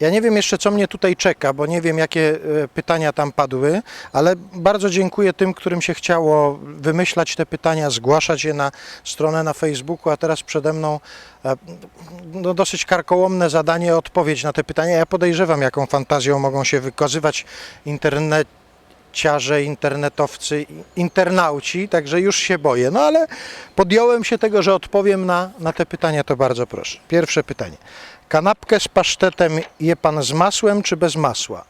Ja nie wiem jeszcze, co mnie tutaj czeka, bo nie wiem, jakie e, pytania tam padły, ale bardzo dziękuję tym, którym się chciało wymyślać te pytania, zgłaszać je na stronę na Facebooku, a teraz przede mną e, no, dosyć karkołomne zadanie, odpowiedź na te pytania. Ja podejrzewam, jaką fantazją mogą się wykazywać interneciarze, internetowcy, internauci, także już się boję. No ale podjąłem się tego, że odpowiem na, na te pytania, to bardzo proszę. Pierwsze pytanie. Kanapkę z pasztetem je pan z masłem czy bez masła?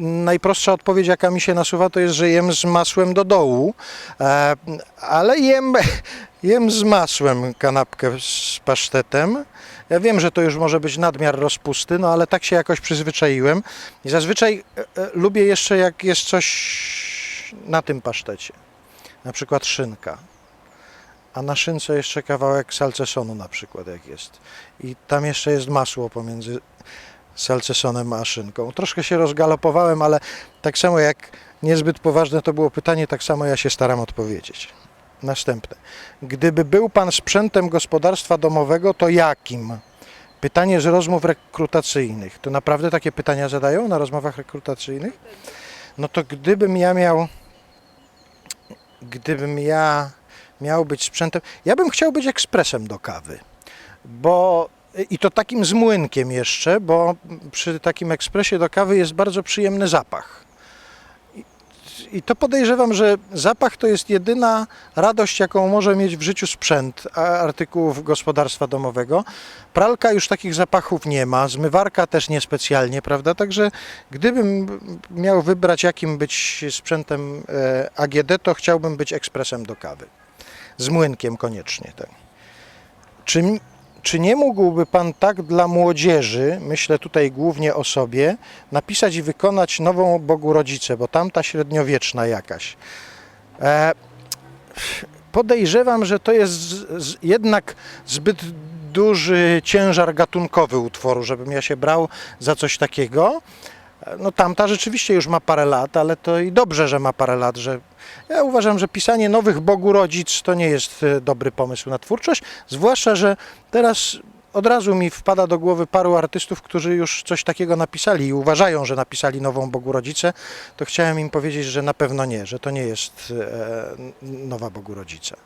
Najprostsza odpowiedź, jaka mi się nasuwa, to jest, że jem z masłem do dołu, e, ale jem, jem z masłem kanapkę z pasztetem. Ja wiem, że to już może być nadmiar rozpusty, no ale tak się jakoś przyzwyczaiłem. I zazwyczaj e, e, lubię jeszcze, jak jest coś na tym pasztecie, na przykład szynka. A na szynce jeszcze kawałek salcesonu na przykład jak jest. I tam jeszcze jest masło pomiędzy salcesonem a szynką. Troszkę się rozgalopowałem, ale tak samo jak niezbyt poważne to było pytanie, tak samo ja się staram odpowiedzieć. Następne. Gdyby był Pan sprzętem gospodarstwa domowego, to jakim? Pytanie z rozmów rekrutacyjnych. To naprawdę takie pytania zadają na rozmowach rekrutacyjnych? No to gdybym ja miał, gdybym ja miał być sprzętem, ja bym chciał być ekspresem do kawy, bo i to takim z młynkiem jeszcze, bo przy takim ekspresie do kawy jest bardzo przyjemny zapach. I- to podejrzewam, że zapach to jest jedyna radość, jaką może mieć w życiu sprzęt artykułów gospodarstwa domowego. Pralka już takich zapachów nie ma, zmywarka też niespecjalnie, prawda? Także gdybym miał wybrać, jakim być sprzętem e, AGD, to chciałbym być ekspresem do kawy. Z młynkiem koniecznie, tak. Czy, czy nie mógłby Pan tak dla młodzieży, myślę tutaj głównie o sobie, napisać i wykonać nową Bogu Rodzicę, bo tamta średniowieczna jakaś? E, podejrzewam, że to jest z, z, jednak zbyt duży ciężar gatunkowy utworu, żebym ja się brał za coś takiego. No tamta rzeczywiście już ma parę lat, ale to i dobrze, że ma parę lat, że ja uważam, że pisanie nowych Bogu Rodzic to nie jest e, dobry pomysł na twórczość, zwłaszcza, że teraz od razu mi wpada do głowy paru artystów, którzy już coś takiego napisali i uważają, że napisali nową Bogu Rodzicę, to chciałem im powiedzieć, że na pewno nie, że to nie jest e, nowa Bogu Rodzica.